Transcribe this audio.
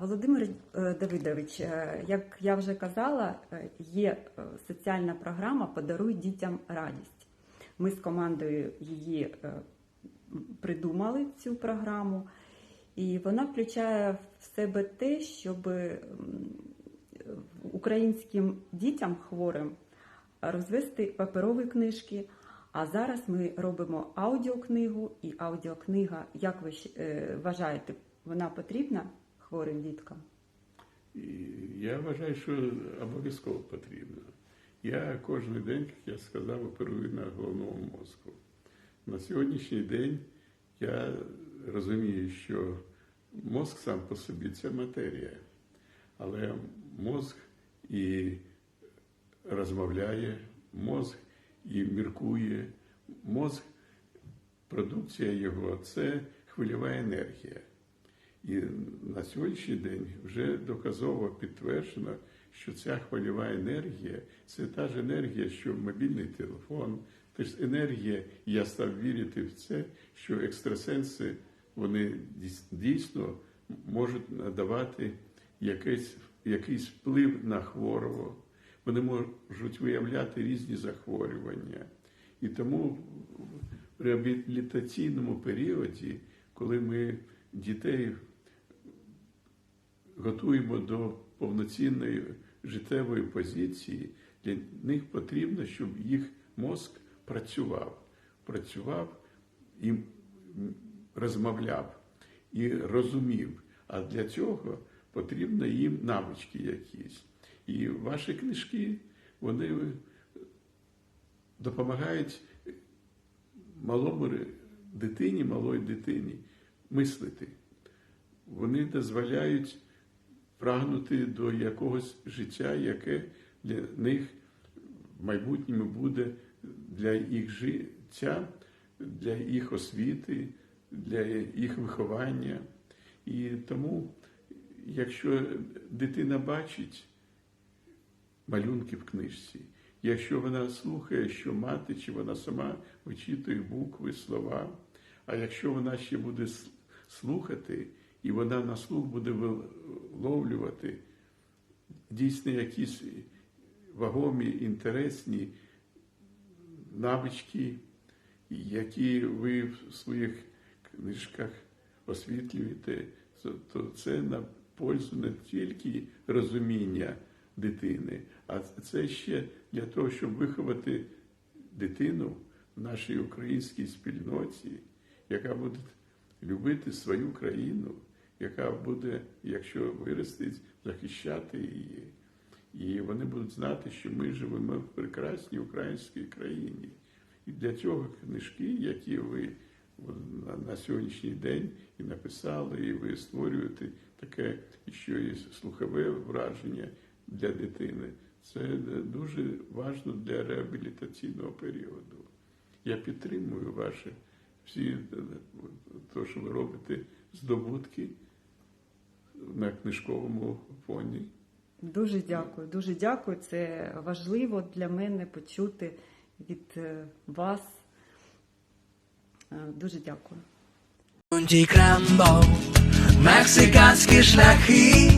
Володимир е, Давидович, е, як я вже казала, е, є соціальна програма Подаруй дітям радість. Ми з командою її придумали цю програму, і вона включає в себе те, щоб українським дітям хворим розвести паперові книжки. А зараз ми робимо аудіокнигу, і аудіокнига, як ви вважаєте, вона потрібна хворим діткам? Я вважаю, що обов'язково потрібно. Я кожен день, як я сказав, оперую на головному мозку. На сьогоднішній день я розумію, що мозк сам по собі це матерія, але мозк і розмовляє, мозк і міркує, мозк, продукція його це хвильова енергія. І на сьогоднішній день вже доказово підтверджено, що ця хвильова енергія це та ж енергія, що мобільний телефон, ж енергія, я став вірити в це, що екстрасенси вони дійсно можуть надавати якийсь, якийсь вплив на хворого. Вони можуть виявляти різні захворювання. І тому в реабілітаційному періоді, коли ми дітей готуємо до повноцінної життєвої позиції, для них потрібно, щоб їх мозк працював, працював і розмовляв і розумів. А для цього потрібно їм навички якісь. І ваші книжки, вони допомагають малому дитині, малої дитині мислити. Вони дозволяють прагнути до якогось життя, яке для них в майбутньому буде для їх життя, для їх освіти, для їх виховання. І тому, якщо дитина бачить малюнки в книжці, якщо вона слухає, що мати, чи вона сама вичитує букви, слова, а якщо вона ще буде слухати, і вона на слух буде виловлювати дійсно якісь вагомі, інтересні навички, які ви в своїх книжках освітлюєте, то- це на пользу не тільки розуміння дитини, а це ще для того, щоб виховати дитину в нашій українській спільноті, яка буде любити свою країну, яка буде, якщо виростить, захищати її. І вони будуть знати, що ми живемо в прекрасній українській країні. І для цього книжки, які ви на, сьогоднішній день і написали, і ви створюєте таке що і слухове враження для дитини. Це дуже важливо для реабілітаційного періоду. Я підтримую ваші всі те, що ви робите, здобутки на книжковому фоні. Дуже дякую, дуже дякую. Це важливо для мене почути від е, вас. Е, Дуже дякую. Мексиканські шляхи,